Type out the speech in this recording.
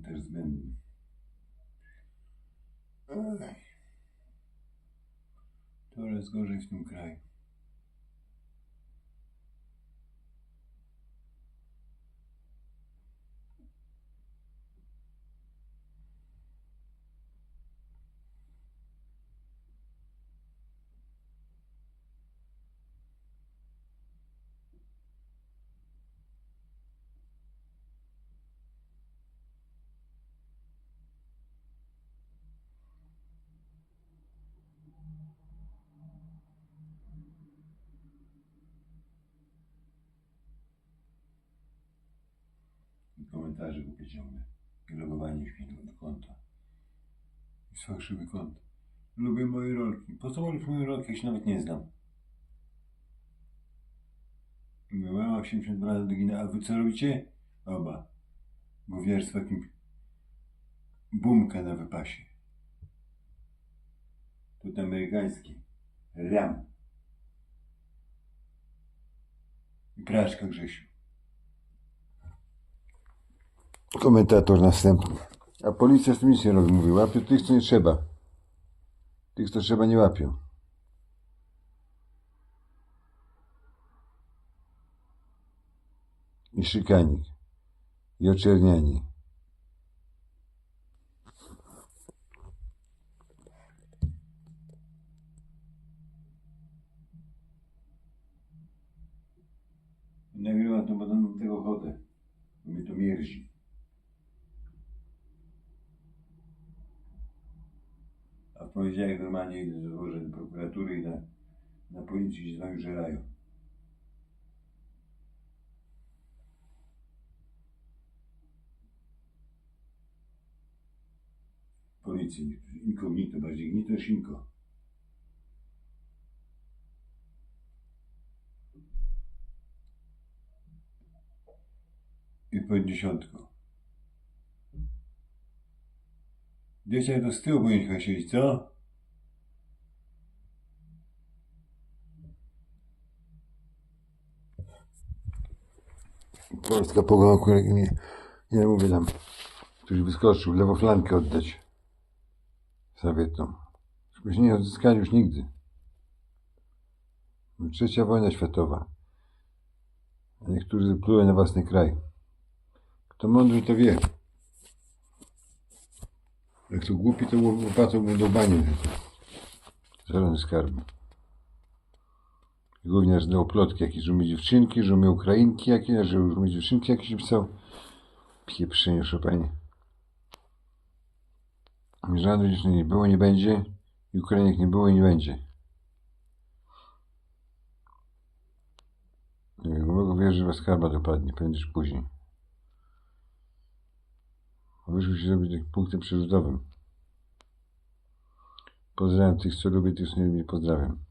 Komentarz zbędny. Ej. Coraz gorzej w tym kraju. komentarzy głupie ciągle. Logowanie świn do konta. Jest fałszywy kont. Lubię moje rolki. Po co lubisz moje rolki, jak się nawet nie znam? Mówię, mama 80% do gina, a wy co robicie? Oba. Gówniarstwo jakimś bumka na wypasie. Tut amerykański. Ram. I praszka Grzesiu. Komentator następny. A policja z tym nic nie robi, mówi. Łapią tych, co nie trzeba. Tych, co trzeba, nie łapią. I szykanik. I oczernianie. I nagrywam to, mam tego ochotę. Bo mnie to mierzi. Poniedziałek normalnie idę do, do prokuratury i na, na policji się z wami żerają. Policji. Inkognito, bardziej gnito niż inko. I po dziesiątku. Jak to z tyłu chyba siedzieć, co? Polska pogoda, której nie, nie mówię tam. Ktoś wyskoczył, lewą flankę oddać. Myśmy się nie odzyskali już nigdy. Trzecia wojna światowa. A niektórzy plują na własny kraj. Kto mądry, to wie. Jak to głupi, to łopatą mu do bani. Zielony skarb. Gówniarz znał plotki, jakieś, umie dziewczynki, że umie Ukrainki jakieś, że umie dziewczynki jakieś pisał. Pieprzenie, Chopin. Żadnej dziewczyny nie było, nie będzie. I Ukrainek nie było i nie będzie. Mogę wierzyć, że was karma dopadnie, czy później. Wyszło się zrobić punktem przerzutowym. Pozdrawiam tych, co lubię, tych, co nie lubię, pozdrawiam.